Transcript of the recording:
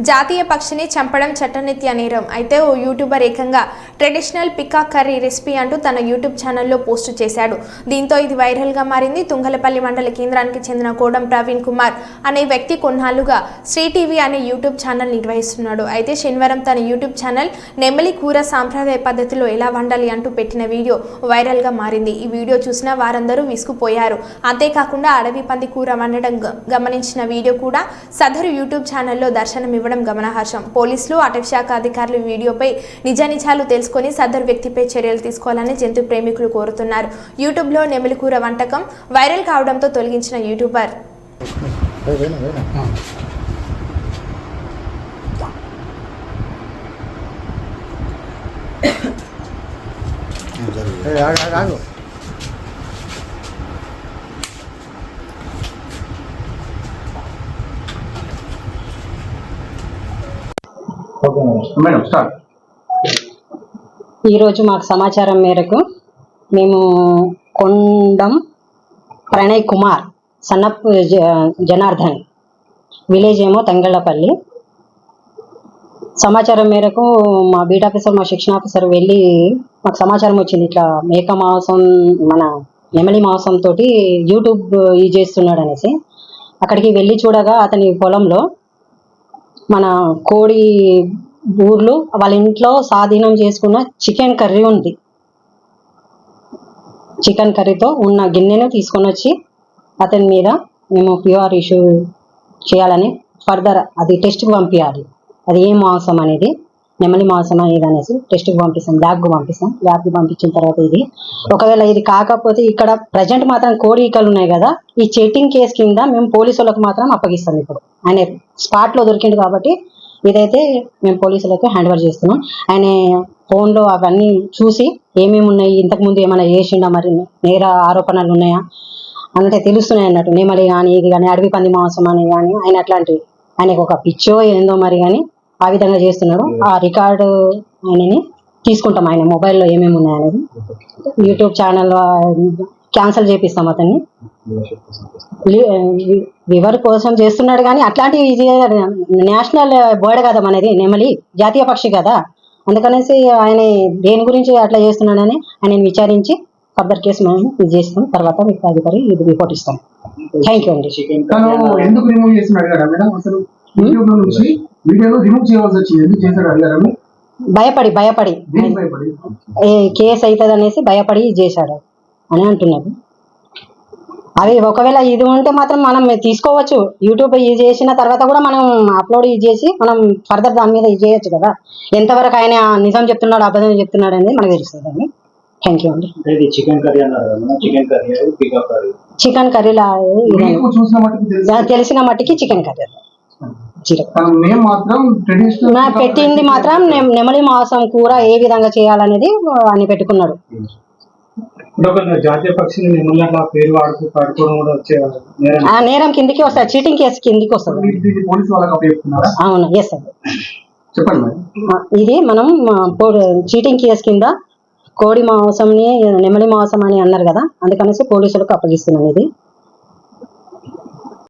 జాతీయ పక్షిని చంపడం చట్టనిత్య నేరం అయితే ఓ యూట్యూబర్ ఏకంగా ట్రెడిషనల్ పికా కర్రీ రెసిపీ అంటూ తన యూట్యూబ్ ఛానల్లో పోస్టు చేశాడు. దీంతో ఇది వైరల్గా మారింది. తుంగలపల్లి మండల కేంద్రానికి చెందిన కోడం ప్రవీణ్ కుమార్ అనే వ్యక్తి కొన్నాళ్ళుగా శ్రీ టీవీ అనే యూట్యూబ్ ఛానల్ నిర్వహిస్తున్నాడు. అయితే శనివారం తన యూట్యూబ్ ఛానల్ నెమలి కూర సాంప్రదాయ పద్ధతిలో ఎలా వండాలి అంటూ పెట్టిన వీడియో వైరల్గా మారింది. ఈ వీడియో చూసిన వారందరూ విసుగుపోయారు. అంతేకాకుండా అడవి పంది కూర వండడం గ- గమనించిన వీడియో కూడా సదరు యూట్యూబ్ ఛానల్లో ఇవ్వడం గమనార్హం. పోలీసులు అటవీ శాఖ అధికారులు వీడియోపై నిజానిజాలు తెలుసుకొని సదరు వ్యక్తిపై చర్యలు తీసుకోవాలని జంతు ప్రేమికులు కోరుతున్నారు. యూట్యూబ్లో నెమలి కూర వంటకం వైరల్ కావడంతో తొలగించిన యూట్యూబర్. ఆగు ఆగు ఆగు ఓకే మేడం స్టార్ట్ ఈరోజు మాకు సమాచారం మేరకు మేము కొండం ప్రణయ్ కుమార్ సన్నప్ జ- జనార్దన్ విలేజ్ ఏమో తంగళ్ళపల్లి. సమాచారం మేరకు మా బీట్ ఆఫీసర్ మా శిక్షణ ఆఫీసర్ వెళ్ళి మాకు సమాచారం వచ్చింది. ఇట్లా మేక మాంసం మన నెమలి మాంసం తోటి యూట్యూబ్ యూజ్ చేస్తున్నాడు అనేసి. అక్కడికి వెళ్ళి చూడగా అతని పొలంలో మన కోడి ఊర్లో వాళ్ళ ఇంట్లో స్వాధీనం చేసుకున్న చికెన్ కర్రీ ఉంది. చికెన్ కర్రీతో ఉన్న గిన్నెను తీసుకొని వచ్చి అతని మీద మేము ప్యూఆర్ ఇష్యూ చేయాలని ఫర్దర్ అది టెస్ట్కి పంపించాలి అది ఏ మాంసం అనేది? నెమలి మాంసం అనేది అనేసి టెస్ట్కి పంపిస్తాం ల్యాబ్కి పంపిస్తాం. ల్యాబ్కి పంపించిన తర్వాత ఇది. ఒకవేళ ఇది కాకపోతే ఇక్కడ ప్రజెంట్ మాత్రం కోడి ఈకలు ఉన్నాయి కదా ఈ చెట్టింగ్ కేసు కింద మేము పోలీసులకు మాత్రం అప్పగిస్తాం ఇప్పుడు. ఆయన స్పాట్లో దొరికింది కాబట్టి ఇదైతే మేము పోలీసులకు హ్యాండ్ ఓవర్ చేస్తున్నాం. ఆయన ఫోన్లో అవన్నీ చూసి ఏమేమి ఉన్నాయి ఇంతకుముందు ఏమైనా చేసిండా మరి నేర ఆరోపణలు ఉన్నాయా? అంటే తెలుస్తున్నాయి అన్నట్టు. నెమలి కానీ ఇది కానీ అడవి పంది మాంసం అని కానీ ఆయన అట్లాంటివి ఆయనకు ఒక పిచ్చో ఏందో మరి కానీ ఆ విధంగా చేస్తున్నాడు. ఆ రికార్డు ఆయనని తీసుకుంటాం ఆయన మొబైల్లో ఏమేమి ఉన్నాయనేది. యూట్యూబ్ ఛానల్ క్యాన్సిల్ చేపిస్తాం అతన్ని. వివర్ కోసం చేస్తున్నాడు కానీ అట్లాంటివి ఇది నేషనల్ బర్డ్ కదా మనది నెమలి జాతీయ పక్షి కదా. అందుకనేసి ఆయన దేని గురించి అట్లా చేస్తున్నాడని ఆయన విచారించి ఫర్దర్ కేసు మనం ఇది చేస్తాం. తర్వాత మీకు అధికారి ఇది రిపోర్ట్ ఇస్తాం. థ్యాంక్ యూ అండి. తను ఎందుకు రిమూవ్ చేస్తున్నాడు అడిగారా మేడం? అసలు యూట్యూబ్లో నుంచి వీడియోను రిమూవ్ చేయవలసి వచ్చింది. ఎందుకు చేశాడు అడిగారా మీరు? భయపడి భయపడి. కేసు అవుతుంది అనేసి భయపడి చేశాడు అని అంటున్నారు. అవి ఒకవేళ ఇది ఉంటే మాత్రం మనం తీసుకోవచ్చు. యూట్యూబ్ ఇది చేసిన తర్వాత కూడా మనం అప్లోడ్ ఇది చేసి మనం ఫర్దర్ దాని మీద ఇది చేయొచ్చు కదా. ఎంతవరకు ఆయన నిజం చెప్తున్నాడు అబద్ధం చెప్తున్నాడు అనేది మనకు తెలుస్తుంది అండి. థ్యాంక్ యూ అండి. చికెన్ కర్రీ అన్నారు కదా చికెన్ కర్రీ అది పికా కర్రీ. చికెన్ కర్రీలా తెలిసిన మట్టికి చికెన్ కర్రీ పెట్టింది మాత్రం నెమలి మాంసం కూర ఏ విధంగా చేయాలనేది అని పెట్టుకున్నాడు. జాతీయ పక్షిని మిమ్మల్ని అట్లా పేరు వాడుతూ పాడుకోవడం కూడా వచ్చే నేరం. ఆ నేరం కిందికి వస్తుంది చీటింగ్ కేసు కిందికి వస్తుంది. పోలీసు వాళ్ళకి అవును ఎస్ సార్ చెప్పండి ఇది మనం చీటింగ్ కేసు కింద కోడి మాంసంని నెమలి మాంసం అని అన్నారు కదా అందుకనేసి పోలీసులకు అప్పగిస్తున్నాం ఇది.